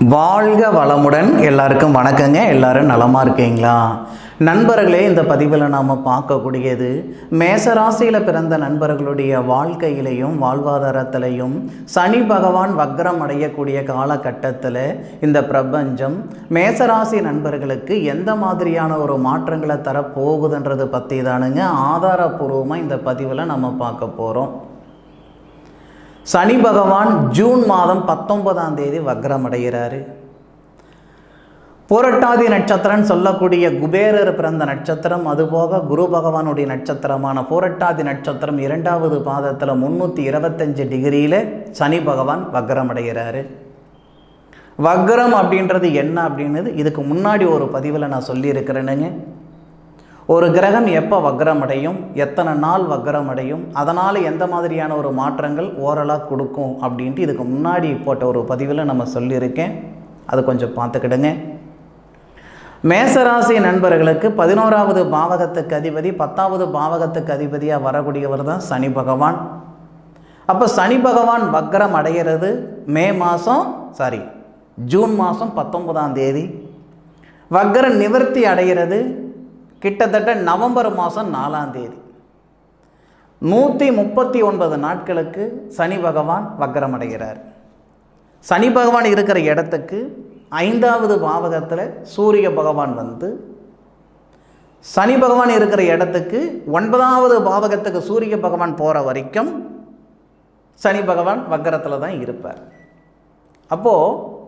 வாழ்க வளமுடன் எல்லாருக்கும் வணக்கங்க. எல்லாரும் நலமாக இருக்கீங்களா? நண்பர்களே இந்த பதிவில் நாம் பார்க்கக்கூடியது மேசராசியில் பிறந்த நண்பர்களுடைய வாழ்க்கையிலையும் வாழ்வாதாரத்திலையும் சனி பகவான் வக்ரம் அடையக்கூடிய காலகட்டத்தில் இந்த பிரபஞ்சம் மேசராசி நண்பர்களுக்கு எந்த மாதிரியான ஒரு மாற்றங்களை தரப்போகுதுன்றது பற்றி தானுங்க ஆதாரபூர்வமாக இந்த பதிவில் நம்ம பார்க்க போகிறோம் சனி பகவான் ஜூன் மாதம் பத்தொன்பதாம் தேதி வக்ரம் அடைகிறாரு புரட்டாதி நட்சத்திரம் சொல்லக்கூடிய குபேரர் பிறந்த நட்சத்திரம் அதுபோக குரு பகவானுடைய நட்சத்திரமான புரட்டாதி நட்சத்திரம் இரண்டாவது பாதத்தில் முந்நூற்றி இருபத்தஞ்சு டிகிரியில் சனி பகவான் வக்ரம் அடைகிறாரு வக்ரம் அப்படின்றது என்ன அப்படின்றது இதுக்கு முன்னாடி ஒரு பதிவில் நான் சொல்லியிருக்கிறேனுங்க. ஒரு கிரகம் எப்போ வக்ரம் அடையும் எத்தனை நாள் வக்ரம் அடையும் அதனால் எந்த மாதிரியான ஒரு மாற்றங்கள் ஓரலாக கொடுக்கும் அப்படின்ட்டு இதுக்கு முன்னாடி போட்ட ஒரு பதிவில் நம்ம சொல்லியிருக்கேன். அது கொஞ்சம் பார்த்துக்கிடுங்க. மேசராசி நண்பர்களுக்கு பதினோராவது பாவகத்துக்கு அதிபதி பத்தாவது பாவகத்துக்கு அதிபதியாக வரக்கூடியவர் தான் சனி பகவான். அப்போ சனி பகவான் வக்ரம் அடைகிறது மே மாதம் சாரி ஜூன் மாதம் பத்தொன்பதாம் தேதி. வக்ர நிவர்த்தி அடைகிறது கிட்டத்தட்ட நவம்பர் மாதம் நாலாம் தேதி. நூற்றி முப்பத்தி ஒன்பது நாட்களுக்கு சனி பகவான் வக்ரம் அடைகிறார் சனி பகவான் இருக்கிற இடத்துக்கு ஐந்தாவது பாவகத்தில் சூரிய பகவான் வந்து சனி பகவான் இருக்கிற இடத்துக்கு ஒன்பதாவது பாவகத்துக்கு சூரிய பகவான் போகிற வரைக்கும் சனி பகவான் வக்கரத்தில் தான் இருப்பார். அப்போது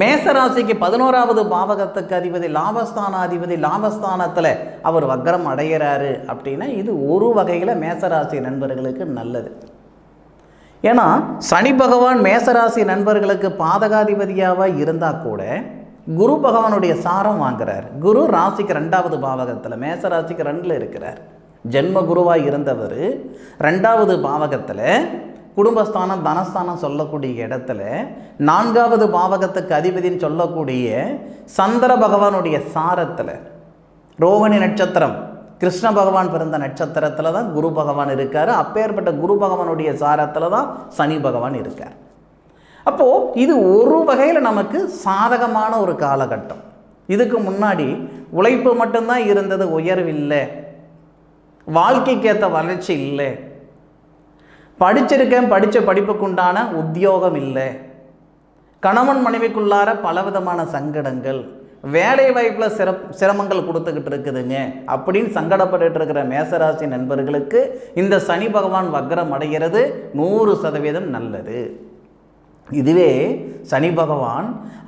மேசராசிக்கு பதினோராவது பாவகத்துக்கு அதிபதி லாபஸ்தானாதிபதி லாபஸ்தானத்தில் அவர் வக்ரம் அடைகிறாரு அப்படின்னா இது ஒரு வகையில் மேசராசி நண்பர்களுக்கு நல்லது. ஏன்னா சனி பகவான் மேசராசி நண்பர்களுக்கு பாதகாதிபதியாக இருந்தால் கூட குரு பகவானுடைய சாரம் வாங்குறார். குரு ராசிக்கு ரெண்டாவது பாவகத்தில் மேசராசிக்கு ரெண்டில் இருக்கிறார். ஜென்ம குருவாக இருந்தவர் ரெண்டாவது பாவகத்தில் குடும்பஸ்தானம் தனஸ்தானம் சொல்லக்கூடிய இடத்துல நான்காவது பாவகத்துக்கு அதிபதின்னு சொல்லக்கூடிய சந்திர பகவானுடைய சாரத்தில் ரோகிணி நட்சத்திரம் கிருஷ்ண பகவான் பிறந்த நட்சத்திரத்தில் தான் குரு பகவான் இருக்கார். அப்பேற்பட்ட குரு பகவானுடைய சாரத்தில் தான் சனி பகவான் இருக்கார். அப்போது இது ஒரு வகையில் நமக்கு சாதகமான ஒரு காலகட்டம். இதுக்கு முன்னாடி உழைப்பு மட்டும்தான் இருந்தது உயர்வில்லை வாழ்க்கைக்கேற்ற வளர்ச்சி இல்லை. படிச்சிருக்கேன் படித்த படிப்புக்குண்டான உத்தியோகம் இல்லை கணவன் மனைவிக்குள்ளார பலவிதமான சங்கடங்கள். வேலை வாய்ப்பில் சிற சிரமங்கள் கொடுத்துக்கிட்டு இருக்குதுங்க. அப்படின்னு சங்கடப்பட்டு இருக்கிற மேசராசி நண்பர்களுக்கு இந்த சனி பகவான் வக்ரம் அடைகிறது. நூறு சதவீதம் நல்லது. இதுவே சனி பகவான்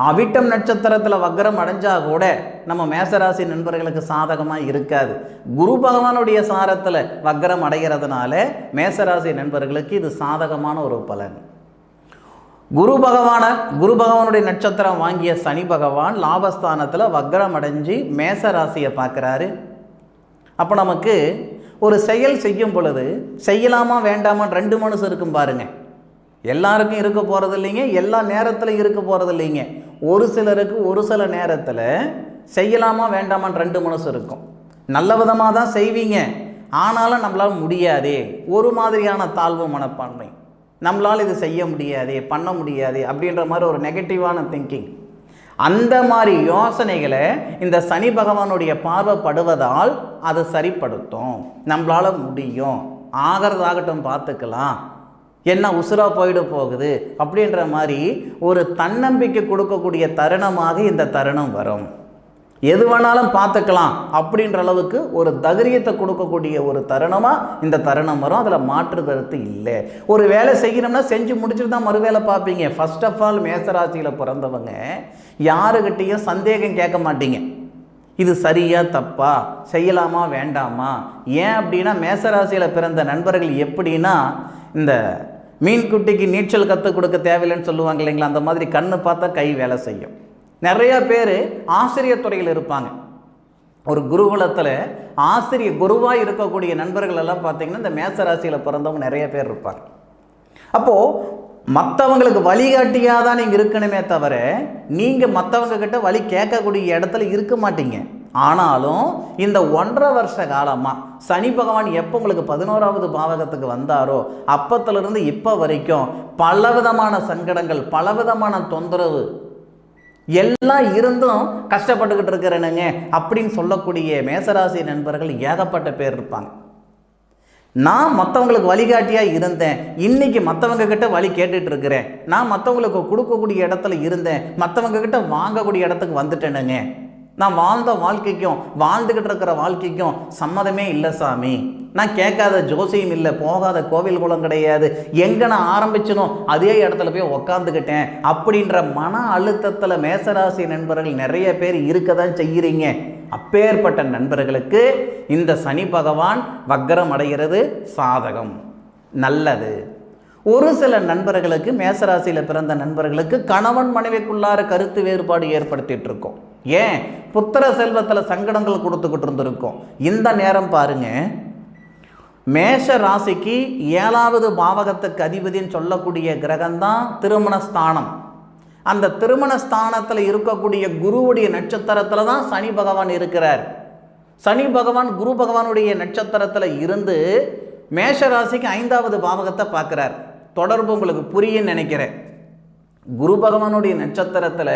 அவிட்டம் நட்சத்திரத்தில் வக்ரம் அடைஞ்சால் கூட நம்ம மேசராசி நண்பர்களுக்கு சாதகமாக இருக்காது. குரு பகவானுடைய சாரத்தில் வக்ரம் அடைகிறதுனால மேசராசி நண்பர்களுக்கு இது சாதகமான ஒரு பலன். குரு பகவான குரு பகவானுடைய நட்சத்திரம் வாங்கிய சனி பகவான் லாபஸ்தானத்தில் வக்ரம் அடைஞ்சு மேச ராசியை பார்க்குறாரு. அப்போ நமக்கு ஒரு செயல் செய்யும் பொழுது செய்யலாமா வேண்டாமா ரெண்டு மனசு இருக்கும் பாருங்கள் எல்லாருக்கும் இருக்க போகிறது இல்லைங்க எல்லா நேரத்தில் இருக்க போகிறது இல்லைங்க. ஒரு சிலருக்கு ஒரு சில நேரத்தில் செய்யலாமா வேண்டாமான்னு ரெண்டு மனசு இருக்கும். நல்ல விதமாக தான் செய்வீங்க. ஆனாலும் நம்மளால் முடியாதே. ஒரு மாதிரியான தாழ்வு மனப்பான்மை. நம்மளால் இது செய்ய முடியாதே பண்ண முடியாது அப்படின்ற மாதிரி ஒரு நெகட்டிவான திங்கிங் அந்த மாதிரி யோசனைகளை இந்த சனி பகவானுடைய பார்வைப்படுவதால் அதை சரிப்படுத்தும். நம்மளால் முடியும். ஆகிறதாகட்டும் பார்த்துக்கலாம். என்ன உசுராக போயிட போகுது அப்படின்ற மாதிரி ஒரு தன்னம்பிக்கை கொடுக்கக்கூடிய தருணமாக இந்த தருணம் வரும். எது வேணாலும் பார்த்துக்கலாம் அப்படின்ற அளவுக்கு ஒரு தைரியத்தை கொடுக்கக்கூடிய ஒரு தருணமாக இந்த தருணம் வரும். அதில் மாற்று கருத்து இல்லை. ஒரு வேலை செய்கிறோம்னா செஞ்சு முடிச்சுட்டு தான் மறு வேலை பார்ப்பீங்க. ஃபஸ்ட் ஆஃப் ஆல் மேசராசியில் பிறந்தவங்க யாருக்கிட்டேயும் சந்தேகம் கேட்க மாட்டீங்க. இது சரியா தப்பா செய்யலாமா வேண்டாமா? ஏன் அப்படின்னா மேசராசியில் பிறந்த நண்பர்கள் எப்படின்னா இந்த மீன்குட்டிக்கு நீச்சல் கற்றுக் கொடுக்க தேவையில்லைன்னு சொல்லுவாங்க இல்லைங்களா? அந்த மாதிரி கண்ணு பார்த்தா கை வேலை செய்யும். நிறைய பேர் ஆசிரியர் துறையில் இருப்பாங்க. ஒரு குருகுலத்தில் ஆசிரியர் குருவாக இருக்கக்கூடிய நண்பர்கள் எல்லாம் பார்த்தீங்கன்னா இந்த மேசராசியில் பிறந்தவங்க நிறைய பேர் இருப்பாங்க. அப்போது மற்றவங்களுக்கு வழிகாட்டியாக தான் நீங்கள் இருக்கணுமே தவிர நீங்கள் மற்றவங்க கிட்ட வழி கேட்கக்கூடிய இடத்துல இருக்க மாட்டீங்க. ஆனாலும் இந்த ஒன்றரை வருஷ காலமாக சனி பகவான் எப்போ உங்களுக்கு பதினோராவது பாவகத்துக்கு வந்தாரோ அப்பத்திலிருந்து இப்போ வரைக்கும் பலவிதமான சங்கடங்கள் பலவிதமான தொந்தரவு எல்லாம் இருந்தும் கஷ்டப்பட்டுக்கிட்டு இருக்கிறேனுங்க அப்படின்னு சொல்லக்கூடிய மேசராசி நண்பர்கள் ஏகப்பட்ட பேர் இருப்பாங்க. நான் மற்றவங்களுக்கு வழிகாட்டியாக இருந்தேன். இன்றைக்கி மற்றவங்க கிட்ட வழி கேட்டுட்டு இருக்கிறேன். நான் மற்றவங்களுக்கு கொடுக்கக்கூடிய இடத்துல இருந்தேன். மற்றவங்க கிட்ட வாங்கக்கூடிய இடத்துக்கு வந்துட்டேனுங்க. நான் வாழ்ந்த வாழ்க்கைக்கும் வாழ்ந்துக்கிட்டு இருக்கிற வாழ்க்கைக்கும் சம்மதமே இல்லை சாமி. நான் கேட்காத ஜோசியம் இல்லை போகாத கோவில் குளம் கிடையாது. எங்கே நான் ஆரம்பிச்சனோ அதே இடத்துல போய் உக்காந்துக்கிட்டேன் அப்படின்ற மன அழுத்தத்தில் மேசராசி நண்பர்கள் நிறைய பேர் இருக்க தான் செய்கிறீங்க அப்பேற்பட்ட நண்பர்களுக்கு இந்த சனி பகவான் வக்கரம் அடைகிறது சாதகம். நல்லது. ஒரு சில நண்பர்களுக்கு மேசராசியில் பிறந்த நண்பர்களுக்கு கணவன் மனைவிக்குள்ளார கருத்து வேறுபாடு ஏற்படுத்திட்டு இருக்கோம். ஏன்? புத்திர செல்வத்தில் சங்கடங்கள் கொடுத்துக்கிட்டு இருந்திருக்கும். இந்த நேரம் பாருங்க. மேஷ ராசிக்கு ஏழாவது பாவகத்துக்கு அதிபதின்னு சொல்லக்கூடிய கிரகம்தான் திருமண ஸ்தானம் அந்த திருமண ஸ்தானத்தில் இருக்கக்கூடிய குருவுடைய நட்சத்திரத்தில் தான் சனி பகவான் இருக்கிறார். சனி பகவான் குரு பகவானுடைய நட்சத்திரத்தில் இருந்து மேஷ ராசிக்கு ஐந்தாவது பாவகத்தை பார்க்குறார். தொடர்பு உங்களுக்கு புரியுன்னு நினைக்கிறேன். குரு பகவானுடைய நட்சத்திரத்தில்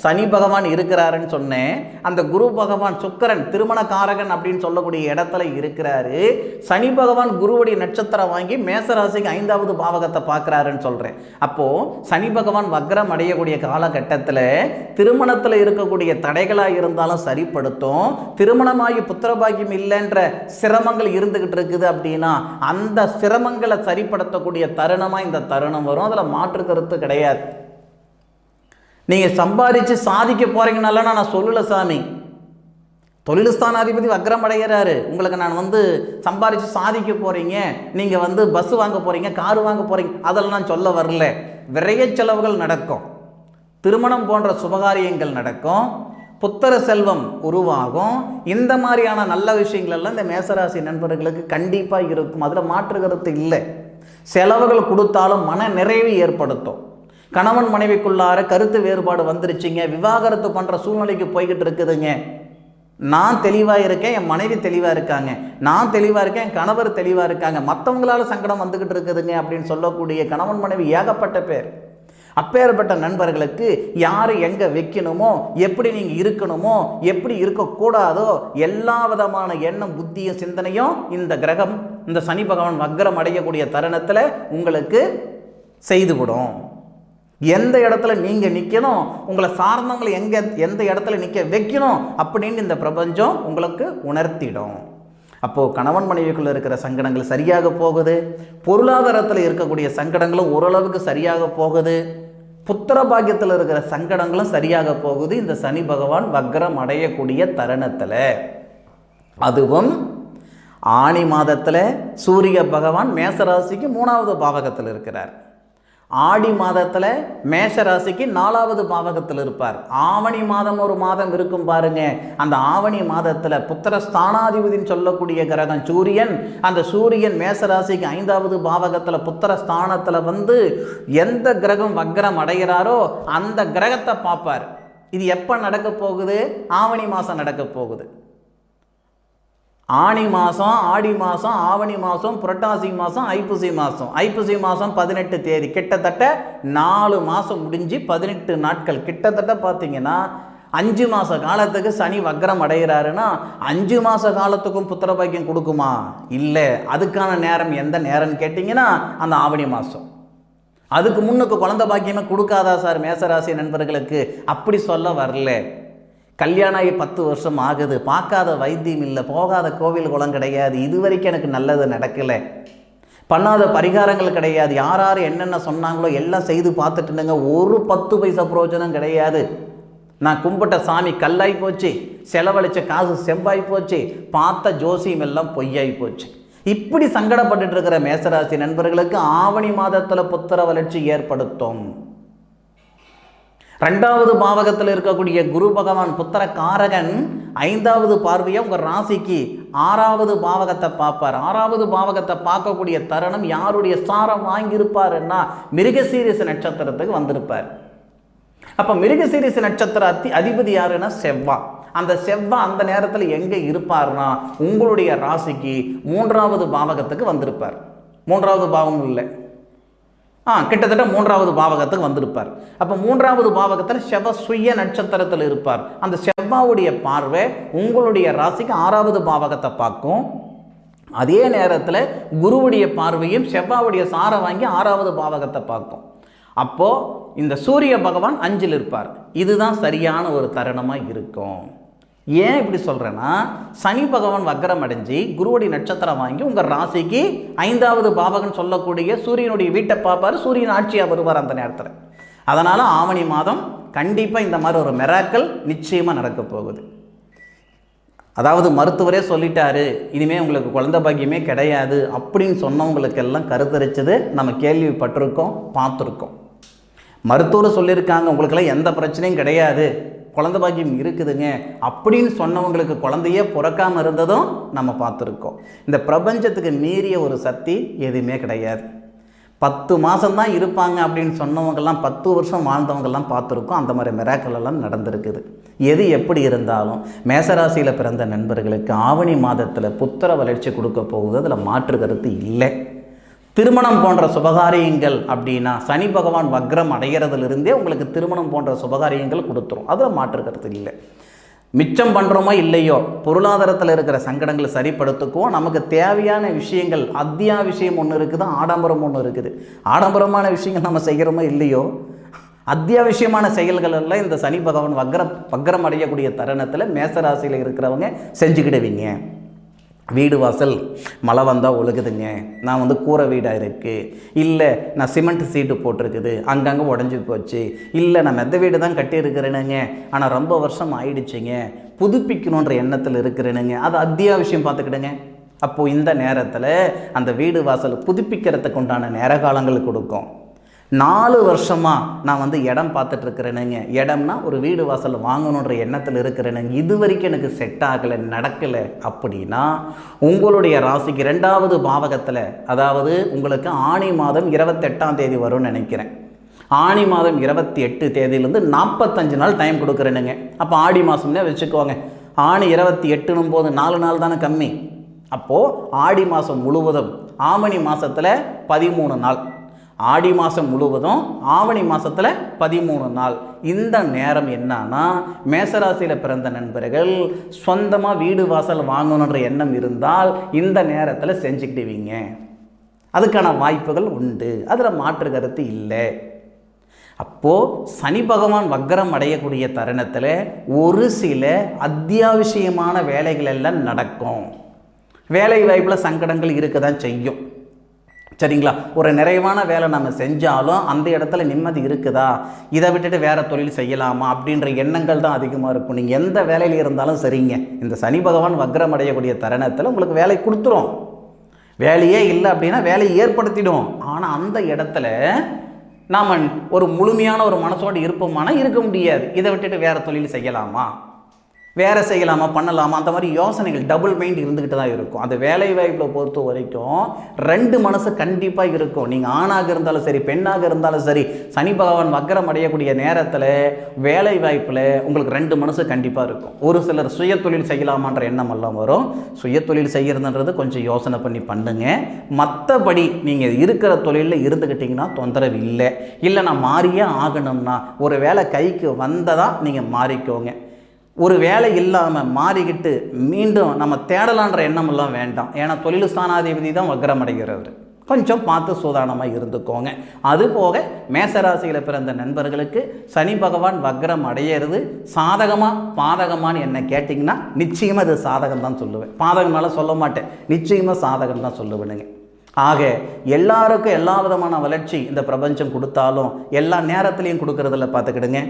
சனி பகவான் இருக்கிறாருன்னு சொன்னேன். அந்த குரு பகவான் சுக்கரன் திருமணக்காரகன் அப்படின்னு சொல்லக்கூடிய இடத்துல இருக்கிறாரு. சனி பகவான் குருவுடைய நட்சத்திரம் வாங்கி மேசராசிக்கு ஐந்தாவது பாவகத்தை பார்க்குறாருன்னு சொல்கிறேன் அப்போது சனி பகவான் வக்ரம் அடையக்கூடிய காலகட்டத்தில் திருமணத்தில் இருக்கக்கூடிய தடைகளாக இருந்தாலும் சரிப்படுத்தும். திருமணமாகி புத்திரபாகியம் இல்லைன்ற சிரமங்கள் இருந்துக்கிட்டு இருக்குது அப்படின்னா அந்த சிரமங்களை சரிப்படுத்தக்கூடிய தருணமாக இந்த தருணம் வரும். அதில் மாற்று கருத்து கிடையாது. நீங்கள் சம்பாதிச்சு சாதிக்க போகிறீங்கனால நான் சொல்லலை சாமி. தொழிலஸ்தானாதிபதி வக்ரம் அடைகிறாரு. உங்களுக்கு நான் வந்து சம்பாதிச்சு சாதிக்க போகிறீங்க நீங்கள் வந்து பஸ் வாங்க போகிறீங்க கார் வாங்க போகிறீங்க அதெல்லாம் நான் சொல்ல வரல. விரைய செலவுகள் நடக்கும். திருமணம் போன்ற சுபகாரியங்கள் நடக்கும். புத்தர செல்வம் உருவாகும். இந்த மாதிரியான நல்ல விஷயங்களெல்லாம் இந்த மேசராசி நண்பர்களுக்கு கண்டிப்பாக இருக்கும். அதில் மாற்று கருத்து இல்லை. செலவுகள் கொடுத்தாலும் மன நிறைவு ஏற்படுத்தும். கணவன் மனைவிக்குள்ளார கருத்து வேறுபாடு வந்துருச்சுங்க. விவாகரத்து பண்ணுற சூழ்நிலைக்கு போய்கிட்டு இருக்குதுங்க. நான் தெளிவாக இருக்கேன் என் மனைவி தெளிவாக இருக்காங்க. நான் தெளிவாக இருக்கேன் என் கணவர் தெளிவாக இருக்காங்க. மற்றவங்களால சங்கடம் வந்துக்கிட்டு இருக்குதுங்க அப்படின்னு சொல்லக்கூடிய கணவன் மனைவி ஏகப்பட்ட பேர். அப்பேற்பட்ட நண்பர்களுக்கு யார் எங்கே வைக்கணுமோ எப்படி நீங்கள் இருக்கணுமோ எப்படி இருக்கக்கூடாதோ எல்லா விதமான எண்ணம் புத்தியும் சிந்தனையும் இந்த கிரகம் இந்த சனி பகவான் வக்ரம் அடையக்கூடிய தருணத்தில் உங்களுக்கு செய்துவிடும். எந்த இடத்துல நீங்கள் நிற்கணும் உங்களை சார்ந்தவங்களை எங்கே எந்த இடத்துல நிற்க வைக்கணும் அப்படின்னு இந்த பிரபஞ்சம் உங்களுக்கு உணர்த்திடும். அப்போது கணவன் மனைவிக்குள்ளே இருக்கிற சங்கடங்கள் சரியாக போகுது. பொருளாதாரத்தில் இருக்கக்கூடிய சங்கடங்களும் ஓரளவுக்கு சரியாக போகுது. புத்திர பாக்கியத்தில் இருக்கிற சங்கடங்களும் சரியாக போகுது. இந்த சனி பகவான் வக்ரம் அடையக்கூடிய தருணத்தில். அதுவும் ஆணி மாதத்தில் சூரிய பகவான் மேசராசிக்கு மூணாவது பாவகத்தில் இருக்கிறார். ஆடி மாதத்தில் மேஷ ராசிக்கு நாலாவது பாவகத்தில் இருப்பார். ஆவணி மாதம் ஒரு மாதம் இருக்கும் பாருங்க. அந்த ஆவணி மாதத்தில் புத்திர ஸ்தானாதிபதினு சொல்லக்கூடிய கிரகம் சூரியன் அந்த சூரியன் மேஷ ராசிக்கு ஐந்தாவது பாவகத்தில் புத்திர ஸ்தானத்தில் வந்து எந்த கிரகம் வக்ரம் அடைகிறாரோ அந்த கிரகத்தை பார்ப்பார். இது எப்போ நடக்க போகுது? ஆவணி மாதம் நடக்க போகுது. ஆணி மாதம் ஆடி மாதம் ஆவணி மாதம் புரட்டாசி மாதம் ஐப்பசி மாதம் ஐப்பசி மாதம் பதினெட்டு தேதி. கிட்டத்தட்ட நாலு மாதம் முடிஞ்சு பதினெட்டு நாட்கள். கிட்டத்தட்ட பார்த்தீங்கன்னா அஞ்சு மாத காலத்துக்கு சனி வக்ரம் அடைகிறாருன்னா அஞ்சு மாத காலத்துக்கும் புத்திர பாக்கியம் கொடுக்குமா? இல்லை. அதுக்கான நேரம் எந்த நேரம்னு கேட்டிங்கன்னா அந்த ஆவணி மாதம் அதுக்கு முன்னுக்கு குழந்த பாக்கியமே கொடுக்காதா சார் மேசராசி நண்பர்களுக்கு? அப்படி சொல்ல வரல. கல்யாணம் ஆகி பத்து வருஷம் ஆகுது. பார்க்காத வைத்தியம் இல்லை. போகாத கோவில் குளம் கிடையாது. இது வரைக்கும் எனக்கு நல்லது நடக்கலை. பண்ணாத பரிகாரங்கள் கிடையாது. யார் யார் என்னென்ன சொன்னாங்களோ எல்லாம் செய்து பார்த்துட்டுனுங்க ஒரு பத்து பைசா பிரயோஜனம் கிடையாது. நான் கும்பிட்ட சாமி கல்லாய் போச்சு. செலவழிச்ச காசு செம்பாய் போச்சு. பார்த்த ஜோசியம் எல்லாம் பொய்யாய் போச்சு. இப்படி சங்கடப்பட்டுட்டு இருக்கிற மேசராசி நண்பர்களுக்கு ஆவணி மாதத்தில் புத்திர வளர்ச்சி ஏற்படுத்தும். ரெண்டாவது பாவகத்தில் இருக்கக்கூடிய குரு பகவான் புத்திர காரகன் ஐந்தாவது பார்வையை உங்கள் ராசிக்கு ஆறாவது பாவகத்தை பார்ப்பார். ஆறாவது பாவகத்தை பார்க்கக்கூடிய தருணம் யாருடைய சாரம் வாங்கியிருப்பாருன்னா மிருகசீரிச நட்சத்திரத்துக்கு வந்திருப்பார். அப்போ மிருகசீரிச நட்சத்திர அத்தி அதிபதி யாருன்னா செவ்வா. அந்த செவ்வா அந்த நேரத்தில் எங்கே இருப்பார்னா உங்களுடைய ராசிக்கு மூன்றாவது பாவகத்துக்கு வந்திருப்பார். மூன்றாவது பாவம் இல்லை. ஆ கிட்டத்தட்ட மூன்றாவது பாவகத்துக்கு வந்திருப்பார். அப்போ மூன்றாவது பாவகத்தில் செவ்வ சுய நட்சத்திரத்தில் இருப்பார். அந்த செவ்வாவுடைய பார்வை உங்களுடைய ராசிக்கு ஆறாவது பாவகத்தை பார்க்கும். அதே நேரத்தில் குருவுடைய பார்வையும் செவ்வாவுடைய சாரை வாங்கி ஆறாவது பாவகத்தை பார்க்கும். அப்போது இந்த சூரிய பகவான் அஞ்சில் இருப்பார். இதுதான் சரியான ஒரு தருணமாக இருக்கும். ஏன் இப்படி சொல்கிறேன்னா சனி பகவான் வக்கரம் அடைஞ்சு குருவுடைய நட்சத்திரம் வாங்கி உங்கள் ராசிக்கு ஐந்தாவது பாவகன் சொல்லக்கூடிய சூரியனுடைய வீட்டை பார்ப்பார் சூரியன் ஆட்சியாக வருவார் அந்த நேரத்தில். அதனால் ஆவணி மாதம் கண்டிப்பாக இந்த மாதிரி ஒரு மெராக்கள் நிச்சயமாக நடக்க போகுது. அதாவது மருத்துவரே சொல்லிட்டாரு இனிமேல் உங்களுக்கு குழந்தை பாக்கியமே கிடையாது அப்படின்னு சொன்னவங்களுக்கெல்லாம் கருத்தரிச்சது நம்ம கேள்விப்பட்டிருக்கோம் பார்த்துருக்கோம். மருத்துவர் சொல்லியிருக்காங்க உங்களுக்கெல்லாம் எந்த பிரச்சனையும் கிடையாது. குழந்தை பாக்கியம் இருக்குதுங்க. அப்படின்னு சொன்னவங்களுக்கு குழந்தையே பிறக்காமல் இருந்ததும் நம்ம பார்த்துருக்கோம். இந்த பிரபஞ்சத்துக்கு மீறிய ஒரு சக்தி எதுவுமே கிடையாது. பத்து மாதம்தான் இருப்பாங்க அப்படின்னு சொன்னவங்கெல்லாம் பத்து வருஷம் வாழ்ந்தவங்கெல்லாம் பார்த்துருக்கோம். அந்த மாதிரி மிராக்கள் எல்லாம் நடந்திருக்குது. எது எப்படி இருந்தாலும் மேசராசியில் பிறந்த நண்பர்களுக்கு ஆவணி மாதத்தில் புத்திர வளர்ச்சி கொடுக்க போகுது. அதில் மாற்று கருத்து இல்லை. திருமணம் போன்ற சுபகாரியங்கள் அப்படின்னா சனி பகவான் வக்ரம் அடைகிறதுலேருந்தே உங்களுக்கு திருமணம் போன்ற சுபகாரியங்கள் கொடுத்துரும். அதில் மாற்று கருத்து இல்லை. மிச்சம் பண்ணுறோமோ இல்லையோ பொருளாதாரத்தில் இருக்கிற சங்கடங்களை சரிப்படுத்துக்குவோம். நமக்கு தேவையான விஷயங்கள் அத்தியாவசியம் ஒன்று இருக்குது ஆடம்பரம் ஒன்று இருக்குது. ஆடம்பரமான விஷயங்கள் நம்ம செய்கிறோமோ இல்லையோ அத்தியாவசியமான செயல்கள் எல்லாம் இந்த சனி பகவான் வக்ரம் வக்ரம் அடையக்கூடிய தருணத்தில் மேசராசியில் இருக்கிறவங்க செஞ்சுக்கிடுவீங்க. வீடு வாசல் மழை வந்தால் ஒழுகுதுங்க. நான் வந்து கூரை வீடாக இருக்குது இல்லை நான் சிமெண்ட் சீட்டு போட்டிருக்குது. அங்கங்கே உடஞ்சி போச்சு. இல்லை நான் மெத்த வீடு தான் கட்டியிருக்கிறேனுங்க. ஆனால் ரொம்ப வருஷம் ஆயிடுச்சுங்க. புதுப்பிக்கணுன்ற எண்ணத்தில் இருக்கிறேனுங்க. அது அத்தியாவசியம் பார்த்துக்கிடுங்க. அப்போது இந்த நேரத்தில் அந்த வீடு வாசல் புதுப்பிக்கிறதுக்கு உண்டான நேர காலங்கள் கொடுக்கும். நாலு வருஷமாக நான் வந்து இடம் பார்த்துட்ருக்கிறேனுங்க. இடம்னா ஒரு வீடு வாசல் வாங்கணுன்ற எண்ணத்தில் இருக்கிறேனுங்க. இது வரைக்கும் எனக்கு செட் ஆகலை நடக்கலை அப்படின்னா உங்களுடைய ராசிக்கு ரெண்டாவது பாவகத்தில் அதாவது உங்களுக்கு ஆணி மாதம் இருபத்தெட்டாம் தேதி வரும்னு நினைக்கிறேன். ஆணி மாதம் இருபத்தி எட்டு தேதியிலேருந்து நாற்பத்தஞ்சு நாள் டைம் கொடுக்குறேனுங்க. அப்போ ஆடி மாதம்னே வச்சுக்கோங்க. ஆணி இருபத்தி எட்டுனும் போது நாலு நாள் தானே கம்மி. அப்போது ஆடி மாதம் முழுவதும் ஆமணி மாதத்தில் பதிமூணு நாள். ஆடி மாதம் முழுவதும் ஆவணி மாதத்தில் பதிமூணு நாள். இந்த நேரம் என்னன்னா மேசராசியில் பிறந்த நண்பர்கள் சொந்தமாக வீடு வாசல் வாங்கணுன்ற எண்ணம் இருந்தால் இந்த நேரத்தில் செஞ்சுக்கிடுவீங்க. அதுக்கான வாய்ப்புகள் உண்டு. அதில் மாற்று கருத்து இல்லை. அப்போது சனி பகவான் வக்கரம் அடையக்கூடிய தருணத்தில் ஒரு சில அத்தியாவசியமான வேலைகள் எல்லாம் நடக்கும். வேலை வாய்ப்பில் சங்கடங்கள் இருக்க தான் செய்யும். சரிங்களா? ஒரு நிறைவான வேலை நம்ம செஞ்சாலும் அந்த இடத்துல நிம்மதி இருக்குதா? இதை விட்டுட்டு வேற தொழில் செய்யலாமா? அப்படின்ற எண்ணங்கள் தான் அதிகமாக இருக்கும். நீங்கள் எந்த வேலையில் இருந்தாலும் சரிங்க. இந்த சனி பகவான் வக்ரம் அடையக்கூடிய தருணத்தில் உங்களுக்கு வேலை கொடுத்துரும். வேலையே இல்லை அப்படின்னா வேலையை ஏற்படுத்திடும். ஆனால் அந்த இடத்துல நாம் ஒரு முழுமையான ஒரு மனசோடு இருப்போமானா இருக்க முடியாது. இதை விட்டுட்டு வேறு தொழில் செய்யலாமா? வேறு செய்யலாமா பண்ணலாமா அந்த மாதிரி யோசனைகள் டபுள் மைண்ட் இருந்துக்கிட்டு தான் இருக்கும். அந்த வேலை வாய்ப்பில் பொறுத்த வரைக்கும் ரெண்டு மனசு கண்டிப்பாக இருக்கும். நீங்கள் ஆணாக இருந்தாலும் சரி பெண்ணாக இருந்தாலும் சரி சனி பகவான் வக்கரம் அடையக்கூடிய நேரத்தில் வேலை வாய்ப்பில் உங்களுக்கு ரெண்டு மனசு கண்டிப்பாக இருக்கும். ஒரு சிலர் சுய தொழில் செய்யலாமான்ற எண்ணம் எல்லாம் வரும். சுய தொழில் செய்கிறதுன்றது கொஞ்சம் யோசனை பண்ணி பண்ணுங்க. மற்றபடி நீங்கள் இருக்கிற தொழிலில் இருந்துக்கிட்டிங்கன்னா தொந்தரவு இல்லை. இல்லை நான் மாறியே ஆகணும்னா ஒரு வேலை கைக்கு வந்ததாக நீங்கள் மாறிக்கோங்க. ஒரு வேலை இல்லாமல் மாறிக்கிட்டு மீண்டும் நம்ம தேடலான்ற எண்ணமெல்லாம் வேண்டாம். ஏன்னா தொழில் ஸ்தானாதிபதி தான் வக்ரம் அடைகிறவர் கொஞ்சம் பார்த்து சூதானமாக இருந்துக்கோங்க. அதுபோக மேசராசியில் பிறந்த நண்பர்களுக்கு சனி பகவான் வக்ரம் அடையிறது சாதகமாக பாதகமான்னு என்ன கேட்டிங்கன்னா நிச்சயமாக அது சாதகம் தான் சொல்லுவேன். பாதகம்னால சொல்ல மாட்டேன். நிச்சயமாக சாதகம் தான் சொல்லுவேனுங்க. ஆக எல்லாருக்கும் எல்லா விதமான வளர்ச்சி இந்த பிரபஞ்சம் கொடுத்தாலும் எல்லா நேரத்துலையும் கொடுக்கறதில்ல பார்த்துக்கிடுங்க.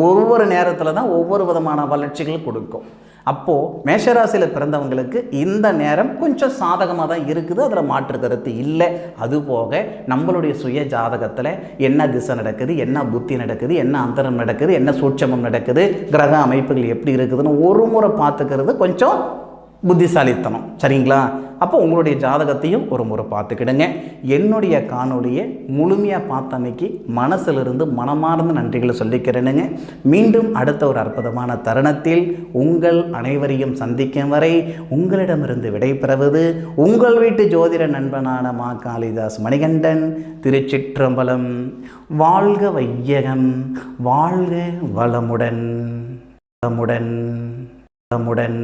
ஒவ்வொரு நேரத்தில் தான் ஒவ்வொரு விதமான வளர்ச்சிகள் கொடுக்கும். அப்போது மேஷராசியில் பிறந்தவங்களுக்கு இந்த நேரம் கொஞ்சம் சாதகமாக தான் இருக்குது. அதில் மாற்று கருத்து இல்லை. அதுபோக நம்மளுடைய சுய ஜாதகத்தில் என்ன திசை நடக்குது என்ன புத்தி நடக்குது என்ன அந்தரம் நடக்குது என்ன சூட்சமம் நடக்குது கிரக அமைப்புகள் எப்படி இருக்குதுன்னு ஒரு முறை பார்த்துக்கிறது கொஞ்சம் புத்திசாலித்தனம். சரிங்களா? அப்போ உங்களுடைய ஜாதகத்தையும் ஒரு முறை பார்த்துக்கிடுங்க. என்னுடைய காணொலியை முழுமையாக பார்த்த அன்னைக்கு மனசிலிருந்து மனமார்ந்த நன்றிகளை சொல்லிக்கிறேனுங்க. மீண்டும் அடுத்த ஒரு அற்புதமான தருணத்தில் உங்கள் அனைவரையும் சந்திக்கும் வரை உங்களிடமிருந்து விடைபெறுவது உங்கள் வீட்டு ஜோதிட நண்பனான மா காளிதாஸ் மணிகண்டன். திருச்சிற்றம்பலம். வாழ்க வையகம். வாழ்க வளமுடன். வளமுடன். வளமுடன்.